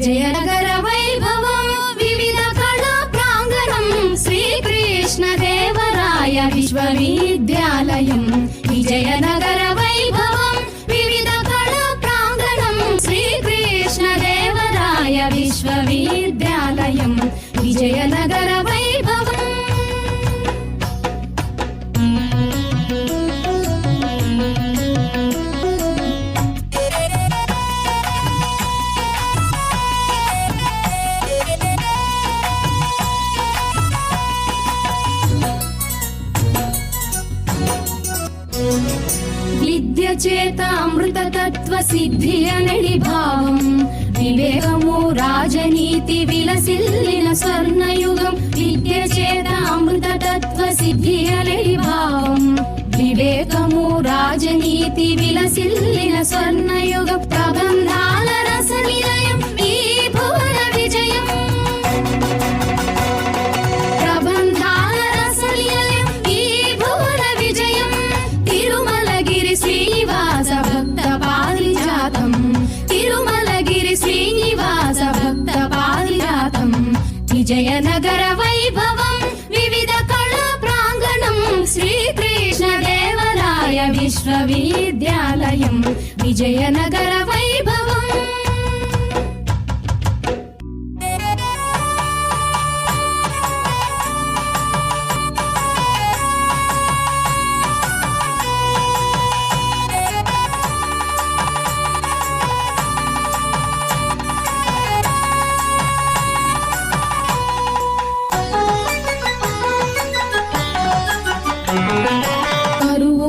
విజయనగర వైభవం వివిధ కళా ప్రాంగణం శ్రీకృష్ణ దేవరాయ విశ్వవిద్యాలయం. విజయనగర వైభవం వివిధ కళా ప్రాంగణం శ్రీకృష్ణ దేవరాయ విశ్వవిద్యాలయం. విజయనగర సిద్ధి అనడి భావం వివేకము రాజనీతి విలసిల్లిన స్వర్ణయుగం. విద్య చేత అమృత తత్వ సిద్ధి అనడి భావం వివేకము రాజనీతి విలసిల్లిన స్వర్ణయుగం. ప్రబంధాల విజయనగర వైభవం వివిధ కళా ప్రాంగణం శ్రీకృష్ణ దేవరాయ విశ్వవిద్యాలయం విజయనగర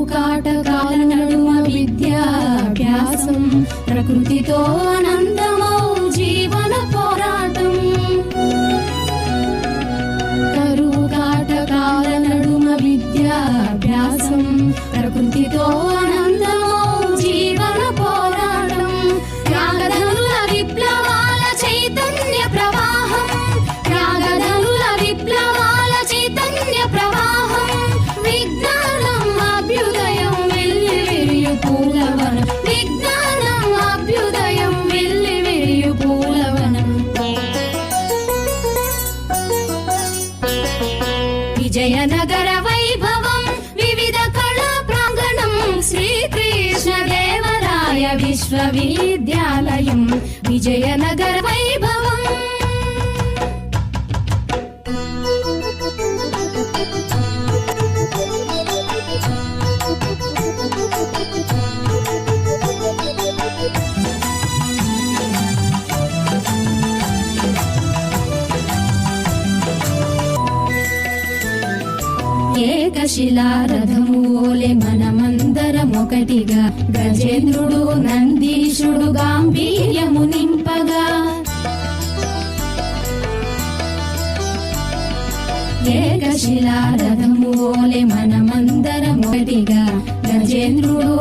కాటకాల నడుమ విద్యాభ్యాసం ప్రకృతితో ఆనందమౌ జీవన పోరాటం. కరువు కాటకాల నడుమ విద్యాభ్యాసం ప్రకృతితో ఆనందమౌ విజయనగర వైభవం వివిధ కళా ప్రాంగణం శ్రీకృష్ణ దేవరాయ విశ్వవిద్యాలయం విజయనగర వైభవం ఏకశిలారథము ఓలే మనమందరం ఒకటిగా గజేంద్రుడు నందీశుడు గాంభీర్యము నింపగా ఏకశిలారథము ఓలే మనమందరం ఒకటిగా గజేంద్రుడు